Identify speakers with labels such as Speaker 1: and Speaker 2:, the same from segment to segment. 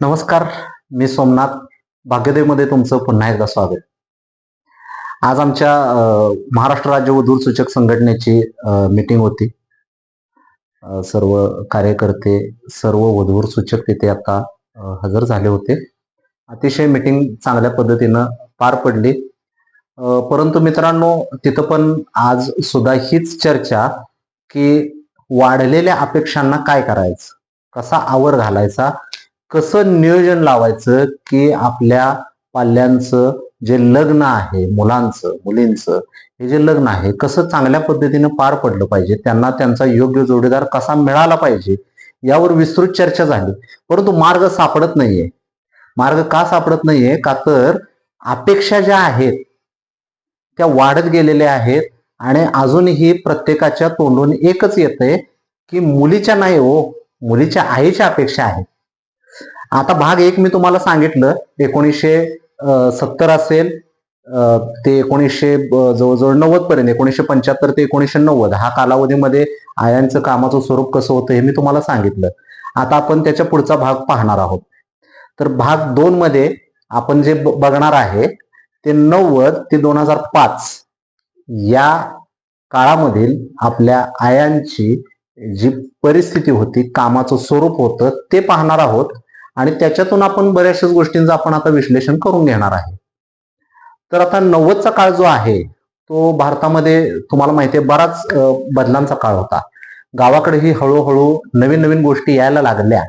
Speaker 1: नमस्कार मी सोमनाथ. भाग्यदेवमध्ये तुमचं पुन्हा एकदा स्वागत. आज आमच्या महाराष्ट्र राज्य वधूर सूचक संघटनेची मीटिंग होती. सर्व कार्यकर्ते सर्व वधूर सूचक तिथे आता हजर झाले होते. अतिशय मीटिंग चांगल्या पद्धतीनं पार पडली. परंतु मित्रांनो तिथं पण आज सुद्धा हीच चर्चा की वाढलेल्या अपेक्षांना काय करायचं? कसा आवर घालायचा? कसं नियोजन लावायचं की आपल्या पाल्यांचं जे लग्न आहे मुलांचं मुलींचं हे जे लग्न आहे कसं चांगल्या पद्धतीने पार पडलं पाहिजे त्यांना त्यांचा योग्य जोडीदार कसा मिळाला पाहिजे यावर विस्तृत चर्चा झाली. परंतु मार्ग सापडत नाहीये. मार्ग का सापडत नाहीये? का तर अपेक्षा ज्या आहेत त्या वाढत गेलेल्या आहेत आणि अजूनही प्रत्येकाच्या तोंडून एकच येतंय की मुलीच्या नाही हो मुलीच्या आईच्या अपेक्षा आहेत. आता भाग एक मी तुम्हाला सांगितलं एकोणीसशे सत्तर असेल ते एकोणीसशे जवळजवळ नव्वद पर्यंत एकोणीसशे पंच्याहत्तर ते एकोणीसशे नव्वद हा कालावधीमध्ये आयांचं कामाचं स्वरूप कसं होतं हे मी तुम्हाला सांगितलं. आता आपण त्याच्या पुढचा भाग पाहणार आहोत. तर भाग दोन मध्ये आपण जे ब- बघणार आहे ते नव्वद ते दोन हजार पाच या काळामधील आपल्या आयांची जी परिस्थिती होती कामाचं स्वरूप होतं ते पाहणार आहोत. आणि त्याच्यातून आपण बऱ्याचशाच गोष्टींचं आपण आता विश्लेषण करून घेणार आहे. तर आता नव्वदचा काळ जो आहे तो भारतामध्ये तुम्हाला माहिती आहे बराच बदलांचा काळ होता. गावाकडेही हळूहळू नवीन नवीन गोष्टी यायला लागल्या.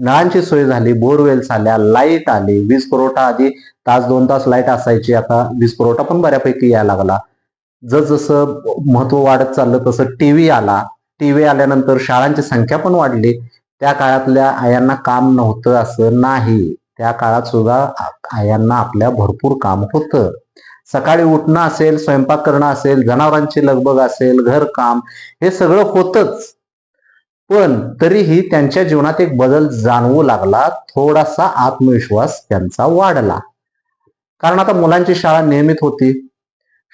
Speaker 1: नळांची सोय झाली बोरवेल्स आल्या लाइट आली वीज पुरवठा आधी तास दोन तास लाइट असायची आता वीज पुरवठा पण बऱ्यापैकी यायला लागला. जसजसं महत्त्व वाढत चाललं तसं टीव्ही आला. टीव्ही आल्यानंतर शाळांची संख्या पण वाढली. त्या काळातल्या आयांना काम नव्हतं असं नाही. त्या काळात सुद्धा आयांना आपल्या भरपूर काम होतं. सकाळी उठणं असेल स्वयंपाक करणं असेल जनावरांची लगबग असेल घरकाम हे सगळं होतच. पण तरीही त्यांच्या जीवनात एक बदल जाणवू लागला. थोडासा आत्मविश्वास त्यांचा वाढला. कारण आता मुलांची शाळा नियमित होती.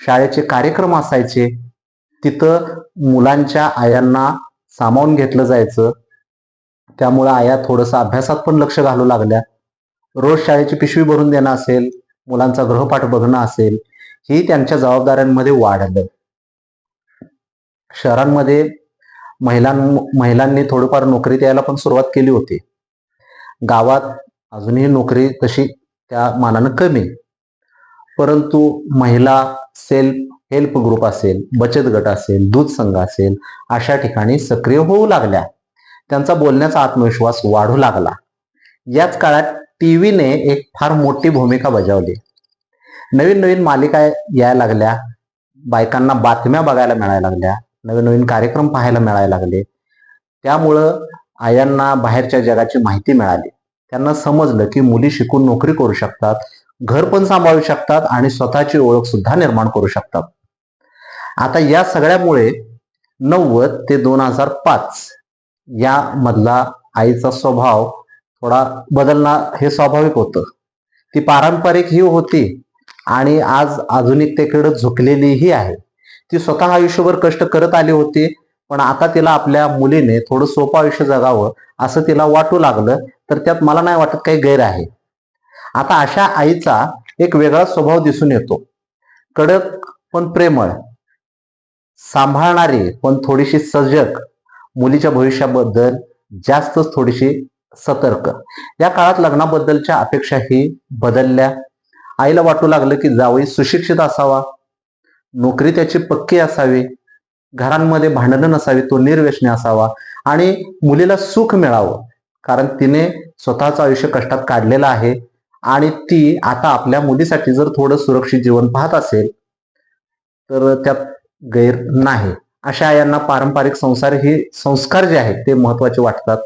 Speaker 1: शाळेचे कार्यक्रम असायचे. तिथं मुलांच्या आयांना सामावून घेतलं जायचं. त्यामुळे आया थोडंसं अभ्यासात पण लक्ष घालू लागल्या. रोज शाळेची पिशवी भरून देणं असेल मुलांचा गृहपाठ बघणं असेल ही त्यांच्या जबाबदाऱ्यांमध्ये वाढलं. शहरांमध्ये महिलां महिलांनी थोडीफार नोकरी द्यायला पण सुरुवात केली होती. गावात अजूनही नोकरी तशी त्या मानानं कमी. परंतु महिला सेल्फ हेल्प ग्रुप असेल बचत गट असेल दूध संघ असेल अशा ठिकाणी सक्रिय होऊ लागल्या. त्यांचा बोलण्याचा आत्मविश्वास वाढू लागला. याच काळात टीव्हीने एक फार मोठी भूमिका बजावली. नवीन नवीन मालिका यायला लागल्या. बायकांना बातम्या बघायला मिळायला लागल्या. नवीन नवीन कार्यक्रम पाहायला मिळायला लागले. त्यामुळं आयांना बाहेरच्या जगाची माहिती मिळाली. त्यांना समजलं की मुली शिकून नोकरी करू शकतात घर पण सांभाळू शकतात आणि स्वतःची ओळख सुद्धा निर्माण करू शकतात. आता या सगळ्यामुळे नव्वद ते दोन हजार पाच या मधला आईचा स्वभाव थोडा बदलणं हे स्वाभाविक होतं. ती पारंपरिक ही होती आणि आज आधुनिकतेकडे झुकलेलीही आहे. ती स्वतः आयुष्यभर कष्ट करत आली होती पण आता तिला आपल्या मुलीने थोडं सोपं आयुष्य जगावं असं तिला वाटू लागलं तर त्यात मला नाही वाटत काही गैर आहे. आता अशा आईचा एक वेगळा स्वभाव दिसून येतो. कडक पण प्रेमळ सांभाळणारी पण थोडीशी सजग मुलीच्या भविष्याबद्दल जास्तच थोडीशी सतर्क. या काळात लग्नाबद्दलच्या अपेक्षाही बदलल्या. आईला वाटू लागलं की जावई सुशिक्षित असावा. नोकरी त्याची पक्की असावी. घरांमध्ये भांडणं नसावी तो निर्व्यसनी असावा आणि मुलीला सुख मिळावं. कारण तिने स्वतःचं आयुष्य कष्टात काढलेलं आहे आणि ती आता आपल्या मुलीसाठी जर थोडं सुरक्षित जीवन पाहत असेल तर त्यात गैर नाही. अशा यांना पारंपरिक संसार हे संस्कार जे आहेत ते महत्त्वाचे वाटतात.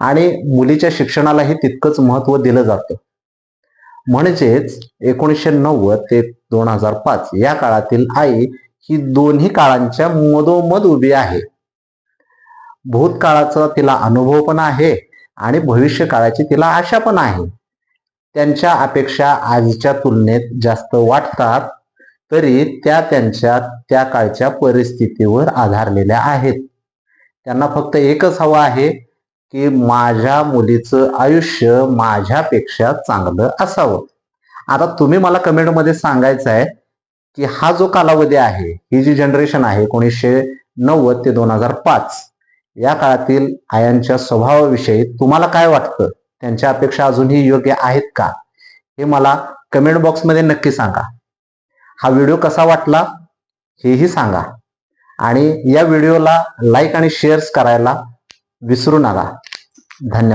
Speaker 1: आणि मुलीच्या शिक्षणालाही तितकंच महत्त्व दिलं जातं. म्हणजेच एकोणीसशे नव्वद ते दोन हजार पाच या काळातील आई ही दोन्ही काळांच्या मधोमध उभी आहे. भूतकाळाचा तिला अनुभव पण आहे आणि भविष्य काळाची तिला आशा पण आहे. त्यांच्या अपेक्षा आजच्या तुलनेत जास्त वाटतात. तरी त्या त्यांच्या त्या काळच्या परिस्थितीवर आधारलेल्या आहेत. त्यांना फक्त एकच हवं आहे की माझ्या मुलीचं आयुष्य माझ्यापेक्षा चांगलं असावं. आता तुम्ही मला कमेंटमध्ये सांगायचं आहे की हा जो कालावधी आहे ही जी जनरेशन आहे एकोणीसशे नव्वद ते दोन हजार पाच या काळातील आयांच्या स्वभावाविषयी तुम्हाला काय वाटतं? त्यांच्या अपेक्षा अजूनही योग्य आहेत का? हे मला कमेंट बॉक्समध्ये नक्की सांगा. हा व्हिडिओ कसा वाटला हेही सांगा. आणि या व्हिडिओला लाईक आणि शेअर्स करायला विसरू नका. धन्यवाद.